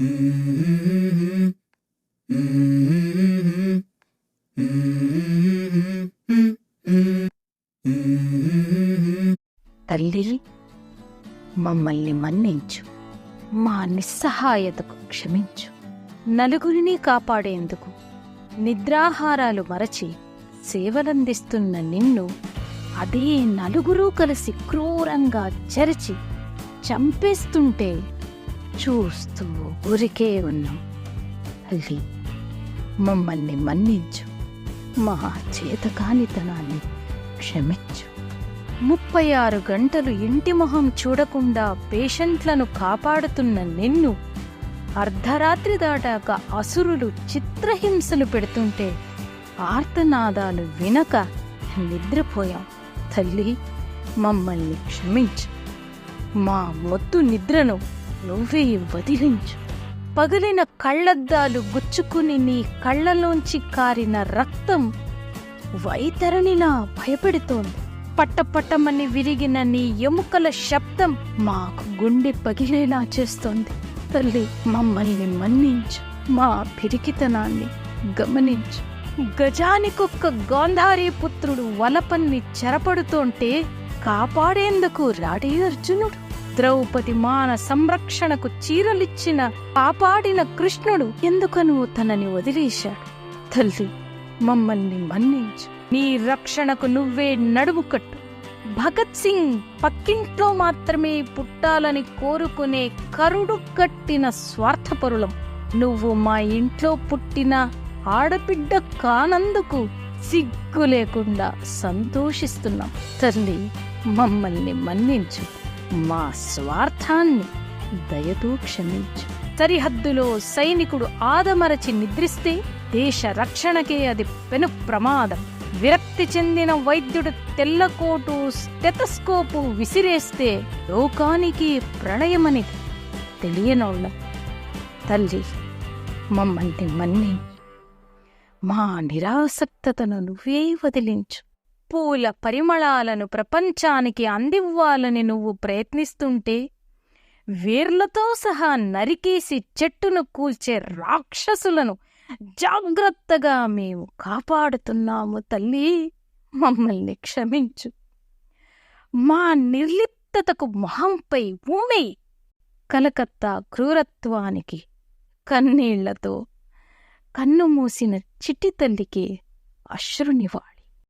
తల్లి మమ్మల్ని మన్నించు. మా నిస్సహాయతకు క్షమించు. నలుగురిని కాపాడేందుకు నిద్రాహారాలు మరచి సేవలందిస్తున్న నిన్ను అదే నలుగురూ కలిసి క్రూరంగా చెరిచి చంపేస్తుంటే చూస్తూ ఊరికే ఉన్నాం. అల్లి మమ్మల్ని మన్నించు. మా చేతకానితనాన్ని క్షమించు. ముప్పై ఆరు గంటలు ఇంటి మొహం చూడకుండా పేషెంట్లను కాపాడుతున్న నిన్ను అర్ధరాత్రి దాటాక అసురులు చిత్రహింసలు పెడుతుంటే ఆర్తనాదాలు వినక నిద్రపోయాం. తల్లి మమ్మల్ని క్షమించు. మా మొద్దు నిద్రను నువ్వే వదిలించు. పగిలిన కళ్ళద్దాలు గుచ్చుకుని నీ కళ్ళలోంచి కారిన రక్తం వైతరణిలా భయపెడుతోంది. పట్టపట్టమని విరిగిన నీ ఎముకల శబ్దం మాకు గుండె పగిలేలా చేస్తోంది. తల్లి మమ్మల్ని మన్నించు. మా పిరికితనాన్ని గమనించు. గజానికొక్క గాంధారీ పుత్రుడు వలపన్ని చెరపడుతోంటే కాపాడేందుకు రాడే అర్జునుడు? ద్రౌపది మాన సంరక్షణకు చీరలిచ్చిన కాపాడిన కృష్ణుడు ఎందుకను తనని వదిలేశాడు? తల్లి మమ్మల్ని మన్నించు. నీ రక్షణకు నువ్వే నడుము కట్టు. భగత్ సింగ్ పక్కింట్లో మాత్రమే పుట్టాలని కోరుకునే కరుడు కట్టిన స్వార్థపరులం. నువ్వు మా ఇంట్లో పుట్టిన ఆడబిడ్డ కానందుకు సిగ్గు లేకుండా సంతోషిస్తున్నాం. తల్లి మమ్మల్ని మన్నించు. మా స్వార్థాన్ని దయతో క్షమించు. సరిహద్దులో సైనికుడు ఆదమరచి నిద్రిస్తే దేశ రక్షణకే అది పెను ప్రమాదం. విరక్తి చెందిన వైద్యుడు తెల్లకోటు స్టెతస్కోపు విసిరేస్తే లోకానికి ప్రళయమని తెలియనోళ్ళ తల్లి మమ్మల్ని మన్ని. మా నిరాసక్తతను నువ్వే వదిలించు. పూల పరిమళాలను ప్రపంచానికి అందివ్వాలని నువ్వు ప్రయత్నిస్తుంటే వేర్లతో సహా నరికేసి చెట్టును కూల్చే రాక్షసులను జాగ్రత్తగా మేము కాపాడుతున్నాము తల్లి. మమ్మల్ని క్షమించు. మా నిర్లిప్తతకు మొహంపై ఊమే. కలకత్తా క్రూరత్వానికి కన్నీళ్ళతో కన్ను మూసిన చిట్టి తల్లికి అశ్రునివాళి.